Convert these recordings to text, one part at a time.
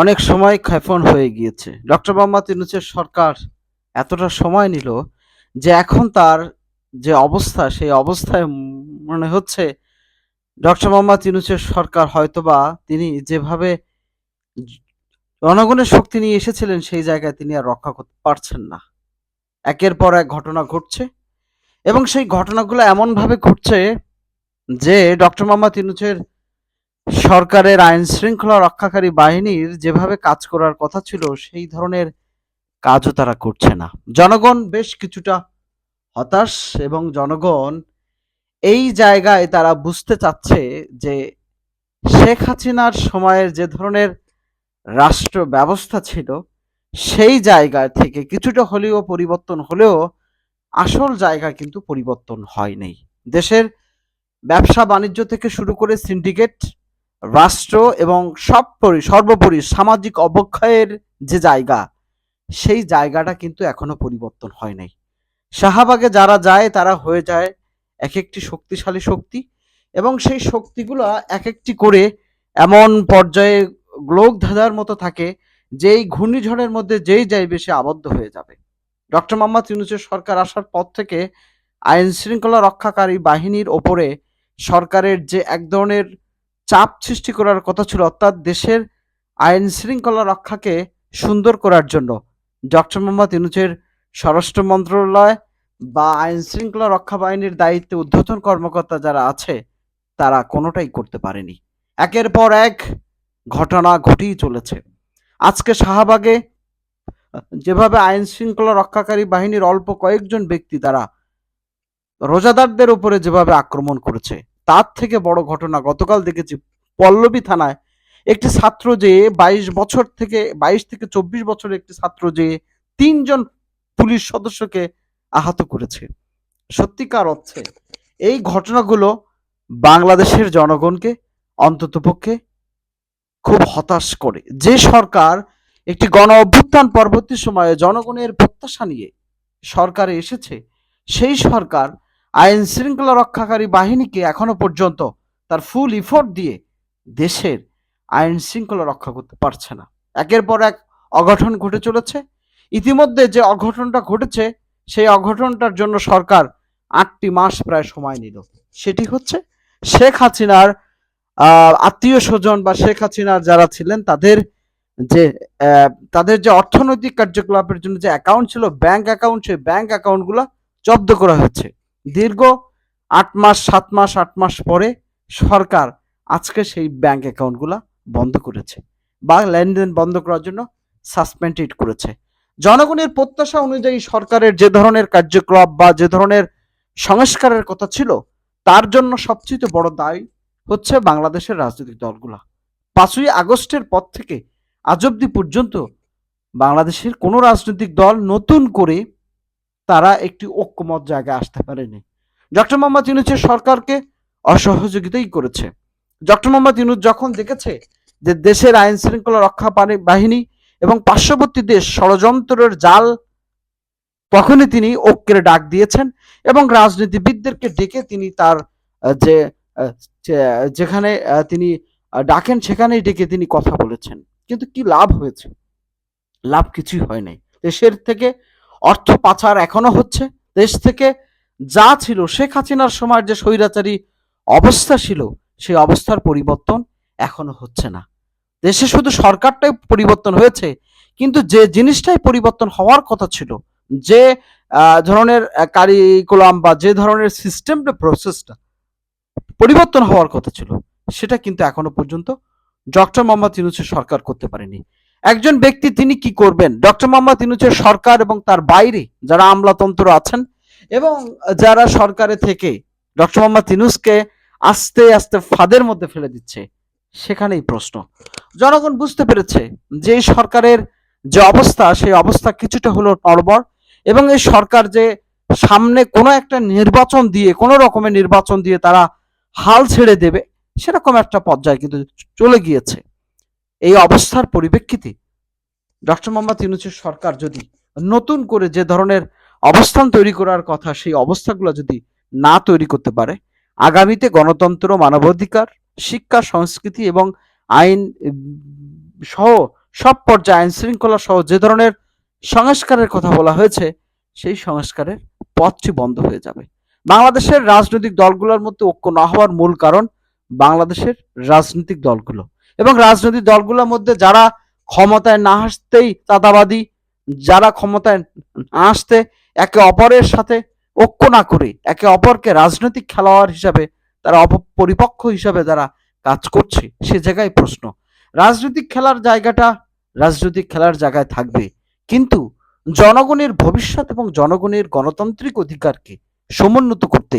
অনেক সময় ক্ষেপণ হয়ে গিয়েছে। ডক্টর মোহাম্মদ ইউনূসের সরকার এতটা সময় নিল যে এখন তার যে অবস্থা, সেই অবস্থায় মনে হচ্ছে ডক্টর মোহাম্মদ ইউনূসের সরকার হয়তোবা তিনি যেভাবে জনগণের শক্তি নিয়ে এসেছিলেন, সেই জায়গায় তিনি আর রক্ষা করতে পারছেন না। একের পর এক ঘটনা ঘটছে এবং সেই ঘটনাগুলো এমনভাবে ঘটছে যে ডক্টর মোহাম্মদ ইউনূসের সরকারের আইন শৃঙ্খলা রক্ষাকারী বাহিনীর যেভাবে কাজ করার কথা ছিল, সেই ধরনের কাজও তারা করছে না। জনগণ বেশ কিছুটা হতাশ এবং জনগণ এই জায়গায় তারা বুঝতে চাচ্ছে যে শেখ হাসিনার সময়ের যে ধরনের রাষ্ট্র ব্যবস্থা ছিল, সেই জায়গা থেকে কিছুটা হলেও পরিবর্তন হলেও আসল জায়গা কিন্তু পরিবর্তন হয়নি। দেশের ব্যবসা বাণিজ্য থেকে শুরু করে সিন্ডিকেট রাষ্ট্র এবং সব পরি সর্বোপরি সামাজিক অবক্ষয়ের যে জায়গা, সেই জায়গাটা কিন্তু এখনও পরিবর্তন হয় নাই। শাহবাগে যারা যায়, তারা হয়ে যায় এক একটি শক্তিশালী শক্তি এবং সেই শক্তিগুলো এক একটি করে এমন পর্যায়ে গ্লোক ধাঁধার মতো থাকে যে এই ঘূর্ণিঝড়ের মধ্যে যেই যাইবে সে আবদ্ধ হয়ে যাবে। ডক্টর মোহাম্মদ ইউনুসের সরকার আসার পর থেকে আইন শৃঙ্খলা রক্ষাকারী বাহিনীর ওপরে সরকারের যে এক ধরনের চাপ সৃষ্টি করার কথা ছিল, অর্থাৎ দেশের আইন শৃঙ্খলা রক্ষাকে সুন্দর করার জন্য। ডক্টর মোহাম্মদ ইউনুসের স্বরাষ্ট্র মন্ত্রণালয় বা আইন শৃঙ্খলা রক্ষা বাহিনীর দায়িত্বে ঊর্ধ্বতন কর্মকর্তা যারা আছে, তারা কোনোটাই করতে পারেনি। একের পর এক ঘটনা ঘটেই চলেছে। আজকে শাহবাগে যেভাবে আইন শৃঙ্খলা রক্ষাকারী বাহিনীর অল্প কয়েকজন ব্যক্তি তারা রোজাদারদের উপরে যেভাবে আক্রমণ করেছে তার থেকে বড় ঘটনা গতকাল দেখেছি পল্লবী থানায় একটি ছাত্র যে বাইশ বছর থেকে, বাইশ থেকে চব্বিশ বছরের একটি ছাত্র যে তিনজন পুলিশ সদস্যকে আহত করেছে। সত্যিকার অর্থে এই ঘটনাগুলো বাংলাদেশের জনগণকে অন্ততপক্ষে খুব হতাশ করে। যে সরকার একটি গণ অভ্যুত্থান পরবর্তী সময়ে জনগণের প্রত্যাশা নিয়ে সরকারে এসেছে, সেই সরকার আইন শৃঙ্খলা রক্ষাকারী বাহিনীকে এখনও পর্যন্ত তার ফুল ইফোর্ট দিয়ে দেশের আইন শৃঙ্খলা রক্ষা করতে পারছে না। একের পর এক অঘটন ঘটে চলেছে। ইতিমধ্যে যে অঘটনটা ঘটেছে, সেই অঘটনটার জন্য সরকার আটটি মাস প্রায় সময় নিল। সেটি হচ্ছে শেখ হাসিনার আত্মীয় স্বজন বা শেখ হাসিনার যারা ছিলেন, তাদের যে তাদের যে অর্থনৈতিক কার্যকলাপের জন্য যে অ্যাকাউন্ট ছিল ব্যাংক অ্যাকাউন্ট সেই ব্যাংক অ্যাকাউন্টগুলো জব্দ করা হয়েছে। দীর্ঘ আট মাস, সাত মাস, আট মাস পরে সরকার আজকে সেই ব্যাংক অ্যাকাউন্টগুলো বন্ধ করেছে বা লেনদেন বন্ধ করার জন্য সাসপেন্ডেড করেছে। জনগণের প্রত্যাশা অনুযায়ী সরকারের যে ধরনের কার্যকলাপ বা যে ধরনের সংস্কারের কথা ছিল, তার জন্য সবচেয়ে বড় দায় হচ্ছে বাংলাদেশের রাজনৈতিক দলগুলা। পাঁচই আগস্টের পর থেকে আজ অব্দি পর্যন্ত বাংলাদেশের কোনো রাজনৈতিক দল নতুন করে তারা একটি ঐক্যমত জায়গায় আসতে পারেনি। ডক্টর মোহাম্মদ ইউনুসের সরকারকে অসহযোগিতাই করেছে। ডক্টর মোহাম্মদ ইউনুস যখন দেখেছে যে দেশের আইন শৃঙ্খলা রক্ষা বাহিনী এবং পার্শ্ববর্তী দেশ ষড়যন্ত্রের জাল, তখনই তিনি ঐক্যের ডাক দিয়েছেন এবং রাজনীতিবিদদেরকে ডেকে তিনি তার যে যেখানে তিনি ডাকেন সেখানেই ডেকে তিনি কথা বলেছেন। কিন্তু কি লাভ হয়েছে? লাভ কিছুই হয় নাই। দেশের থেকে অর্থ পাচার এখনও হচ্ছে। দেশ থেকে যা ছিল, শেখ হাসিনার সময় যে স্বৈরাচারী অবস্থা ছিল, সেই অবস্থার পরিবর্তন এখনও হচ্ছে না। দেশে শুধু সরকারটাই পরিবর্তন হয়েছে, কিন্তু যে জিনিসটাই পরিবর্তন হওয়ার কথা ছিল, যে ধরনের কারিকুলাম বা যে ধরনের সিস্টেমটা প্রসেসটা পরিবর্তন হওয়ার কথা ছিল, সেটা কিন্তু এখনও পর্যন্ত ডক্টর মোহাম্মদ ইউনুসের সরকার করতে পারেনি। একজন ব্যক্তি তিনি কি করবেন? ডক্টর মোহাম্মদ ইউনুসের সরকার এবং তার বাইরে যারা আমলাতন্ত্র আছেন এবং যারা সরকারে থেকে ডক্টর মোহাম্মদ ইউনুসকে আস্তে আস্তে ফাঁদের মধ্যে ফেলে দিচ্ছে, সেখানেই প্রশ্ন। জনগণ বুঝতে পেরেছে যে সরকারের যে অবস্থা, সেই অবস্থা কিছুটা হলো নড়বড় এবং এই সরকার যে সামনে কোনো একটা নির্বাচন দিয়ে, কোনো রকমের নির্বাচন দিয়ে তারা হাল ছেড়ে দেবে, সেরকম একটা পর্যায়ে কিন্তু চলে গিয়েছে। এই অবস্থার পরিপ্রেক্ষিতে ডক্টর মোহাম্মদ ইউনুসের সরকার যদি নতুন করে যে ধরনের অবস্থান তৈরি করার কথা, সেই অবস্থাগুলো যদি না তৈরি করতে পারে, আগামীতে গণতন্ত্র, মানবাধিকার, শিক্ষা, সংস্কৃতি এবং আইন, সহ সব পর্যায়ে আইন শৃঙ্খলা সহ যে ধরনের সংস্কারের কথা বলা হয়েছে, সেই সংস্কারের পথটি বন্ধ হয়ে যাবে। বাংলাদেশের রাজনৈতিক দলগুলোর মধ্যে ঐক্য না হওয়ার মূল কারণ বাংলাদেশের রাজনৈতিক দলগুলো। এবং রাজনৈতিক দলগুলোর মধ্যে যারা ক্ষমতায় না আসতেই চাঁদাবাদী, যারা ক্ষমতায় না আসতে একে অপরের সাথে ঐক্য না করে, একে অপরকে রাজনৈতিক খেলোয়াড় হিসাবে তারা অপরিপক্ষ হিসাবে যারা কাজ করছে, সে জায়গায় প্রশ্ন। রাজনৈতিক খেলার জায়গাটা রাজনৈতিক খেলার জায়গায় থাকবে। কিন্তু জনগণের ভবিষ্যৎ এবং জনগণের গণতান্ত্রিক অধিকারকে সমুন্নত করতে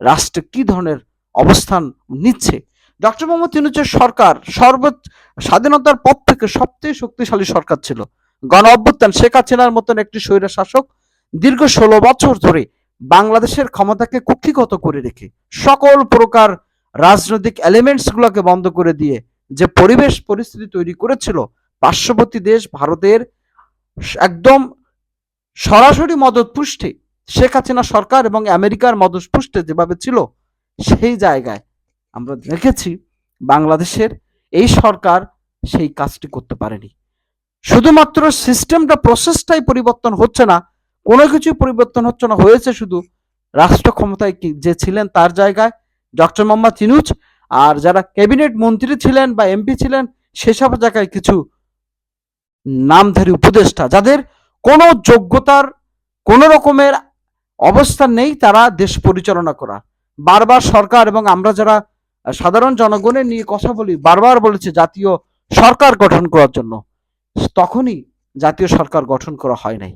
রাষ্ট্র কি ধরনের অবস্থান নিচ্ছে ডক্টর মোহাম্মদ ইউনুসের সরকার সর্বোচ্চ স্বাধীনতার পর থেকে সবচেয়ে শক্তিশালী সরকার ছিল। গণ অভ্যুত্থান শেখ হাসিনার মতন একটি স্বৈর শাসক দীর্ঘ ষোলো বছর ধরে বাংলাদেশের ক্ষমতাকে কুক্ষিগত করে রেখে সকল প্রকার রাজনৈতিক এলিমেন্টস গুলোকে বন্ধ করে দিয়ে যে পরিবেশ পরিস্থিতি তৈরি করেছিল, পার্শ্ববর্তী দেশ ভারতের একদম সরাসরি মদত পুষ্টে শেখ হাসিনা সরকার এবং আমেরিকার মদত পুষ্টে যেভাবে ছিল, সেই জায়গায় আমরা দেখেছি বাংলাদেশের এই সরকার সেই কাজটি করতে পারেনি। শুধুমাত্র সিস্টেমটা, প্রসেসটাই পরিবর্তন হচ্ছে না, কোনো কিছুই পরিবর্তন হচ্ছে না, হয়েছে শুধু রাষ্ট্র ক্ষমতায় যে ছিলেন তার জায়গায় ডক্টর মোহাম্মদ ইনুজ আর যারা ক্যাবিনেট মন্ত্রী ছিলেন বা এমপি ছিলেন সেসব জায়গায় কিছু নামধারী উপদেষ্টা যাদের কোনো যোগ্যতার কোনো রকমের অবস্থান নেই, তারা দেশ পরিচালনা করা বারবার সরকার এবং আমরা যারা সাধারণ জনগণের নিয়ে কথা বলি, বারবার বলেছে জাতীয় সরকার গঠন করার জন্য। তখনই জাতীয় সরকার গঠন করা হয় নাই।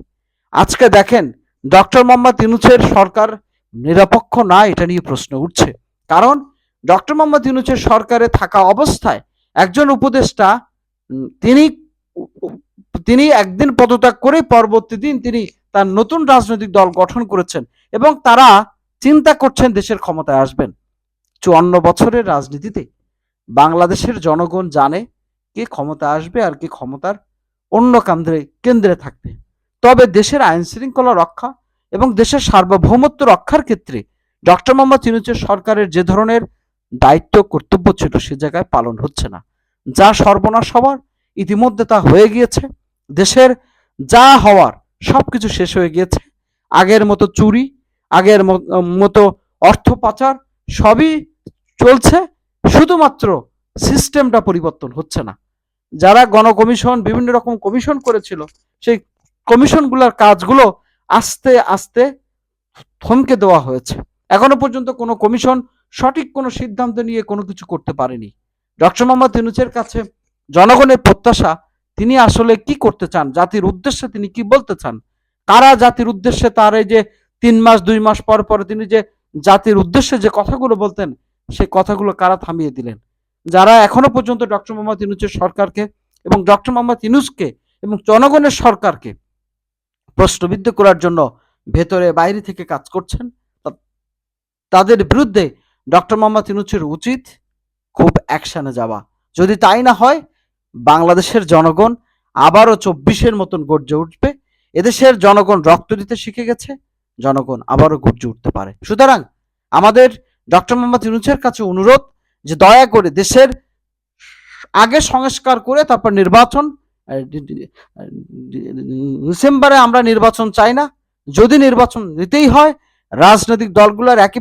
আজকে দেখেন, ডক্টর মোহাম্মদ ইউনুসের সরকার নিরপেক্ষ না, এটা নিয়ে প্রশ্ন উঠছে। কারণ, ডক্টর মোহাম্মদ ইউনুসের সরকারে থাকা অবস্থায় একজন উপদেষ্টা তিনি তিনি একদিন পদত্যাগ করে পরবর্তী দিন তিনি তার নতুন রাজনৈতিক দল গঠন করেছেন এবং তারা চিন্তা করছেন দেশের ক্ষমতায় আসবেন। চুয়ান্ন বছরের রাজনীতিতে বাংলাদেশের জনগণ জানে কে ক্ষমতা আসবে আর কে ক্ষমতার অন্য কেন্দ্রে কেন্দ্রে থাকবে। তবে দেশের আইন শৃঙ্খলা রক্ষা এবং দেশের সার্বভৌমত্ব রক্ষার ক্ষেত্রে ডক্টর মোহাম্মদ ইউনুসের সরকারের যে ধরনের দায়িত্ব, কর্তব্য ছিল সে জায়গায় পালন হচ্ছে না। যা সর্বনাশ হওয়ার ইতিমধ্যে তা হয়ে গিয়েছে। দেশের যা হওয়ার সবকিছু শেষ হয়ে গিয়েছে। আগের মতো চুরি, আগের মতো অর্থ পাচার সবই চলছে, শুধুমাত্র সিস্টেমটা পরিবর্তন হচ্ছে না। যারা গণকমিশন, বিভিন্ন রকম কমিশন করেছিল, সেই কমিশনগুলোর কাজগুলো আস্তে আস্তে থমকে দেওয়া হয়েছে। এখনও পর্যন্ত কোনো কমিশন সঠিক কোনো সিদ্ধান্ত নিয়ে কোনো কিছু করতে পারেনি। ডক্টর মোহাম্মদ ইউনুসের কাছে জনগণের প্রত্যাশা, তিনি আসলে কি করতে চান, জাতির উদ্দেশ্যে তিনি কি বলতে চান, কারা জাতির উদ্দেশ্যে তার এই যে তিন মাস, দুই মাস পর পর তিনি যে জাতির উদ্দেশ্যে যে কথাগুলো বলতেন সেই কথাগুলো কারা থামিয়ে দিলেন? যারা এখনও পর্যন্ত ডক্টর মোহাম্মদ ইউনুসের সরকারকে এবং ডক্টর মোহাম্মদ ইউনুসকে এবং জনগণের সরকারকে প্রশ্নবিদ্ধ করার জন্য ভেতরে বাইরে থেকে কাজ করছেন তাদের বিরুদ্ধে ডক্টর মোহাম্মদ ইউনুসের উচিত খুব অ্যাকশনে যাওয়া। যদি তাই না হয়, বাংলাদেশের জনগণ আবারও চব্বিশের মতন গর্জে উঠবে। এদেশের জনগণ রক্ত দিতে শিখে গেছে। জনগণ আবারও গর্জে উঠতে পারে। সুতরাং আমাদের ডক্টর মোহাম্মদ ইউনুসের কাছে অনুরোধ যে দয়া করে দেশের আগে সংস্কার করে তারপর নির্বাচন ডিসেম্বরে আমরা নির্বাচন চাই না। যদি নির্বাচন দিতেই হয়, রাজনৈতিক দলগুলোর একই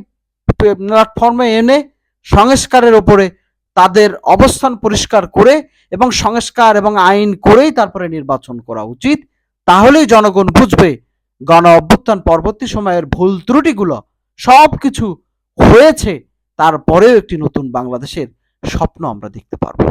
প্ল্যাটফর্মে এনে সংস্কারের ওপরে তাদের অবস্থান পরিষ্কার করে এবং সংস্কার এবং আইন করেই তারপরে নির্বাচন করা উচিত, তাহলেই জনগণ বুঝবে গণ অভ্যুত্থান পরবর্তী সময়ের ভুল ত্রুটিগুলো সব কিছু হয়েছে, তারপরেও একটি নতুন বাংলাদেশের স্বপ্ন আমরা দেখতে পারব।